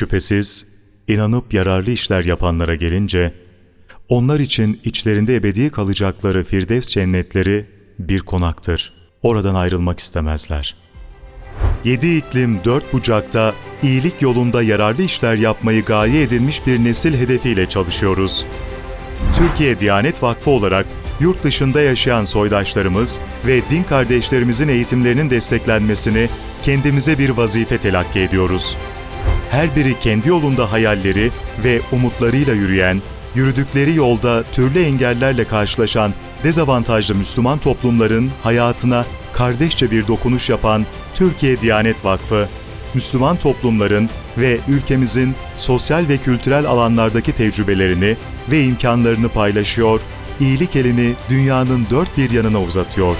Şüphesiz inanıp yararlı işler yapanlara gelince, onlar için içlerinde ebedi kalacakları Firdevs cennetleri bir konaktır. Oradan ayrılmak istemezler. Yedi iklim dört bucakta iyilik yolunda yararlı işler yapmayı gaye edilmiş bir nesil hedefiyle çalışıyoruz. Türkiye Diyanet Vakfı olarak yurt dışında yaşayan soydaşlarımız ve din kardeşlerimizin eğitimlerinin desteklenmesini kendimize bir vazife telakki ediyoruz. Her biri kendi yolunda hayalleri ve umutlarıyla yürüyen, yürüdükleri yolda türlü engellerle karşılaşan dezavantajlı Müslüman toplumların hayatına kardeşçe bir dokunuş yapan Türkiye Diyanet Vakfı, Müslüman toplumların ve ülkemizin sosyal ve kültürel alanlardaki tecrübelerini ve imkanlarını paylaşıyor, iyilik elini dünyanın dört bir yanına uzatıyor.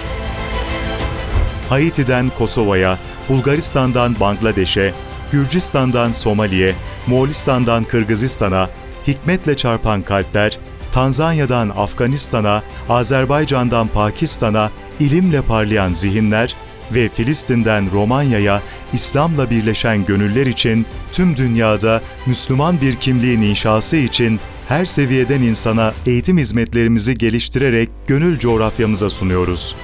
Haiti'den Kosova'ya, Bulgaristan'dan Bangladeş'e, Gürcistan'dan Somali'ye, Moğolistan'dan Kırgızistan'a, hikmetle çarpan kalpler, Tanzanya'dan Afganistan'a, Azerbaycan'dan Pakistan'a ilimle parlayan zihinler ve Filistin'den Romanya'ya İslam'la birleşen gönüller için tüm dünyada Müslüman bir kimliğin inşası için her seviyeden insana eğitim hizmetlerimizi geliştirerek gönül coğrafyamıza sunuyoruz.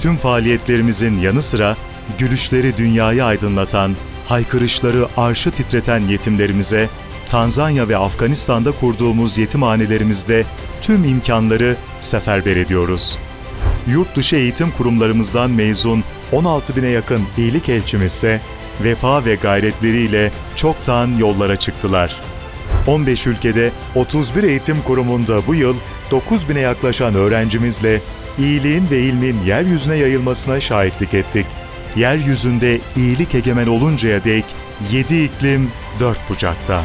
Tüm faaliyetlerimizin yanı sıra gülüşleri dünyayı aydınlatan, haykırışları arşı titreten yetimlerimize, Tanzanya ve Afganistan'da kurduğumuz yetimhanelerimizde tüm imkanları seferber ediyoruz. Yurt dışı eğitim kurumlarımızdan mezun 16 bine yakın iyilik elçimizse vefa ve gayretleriyle çoktan yollara çıktılar. 15 ülkede 31 eğitim kurumunda bu yıl 9 bine yaklaşan öğrencimizle iyiliğin ve ilmin yeryüzüne yayılmasına şahitlik ettik. Yeryüzünde iyilik egemen oluncaya dek 7 iklim 4 bucakta.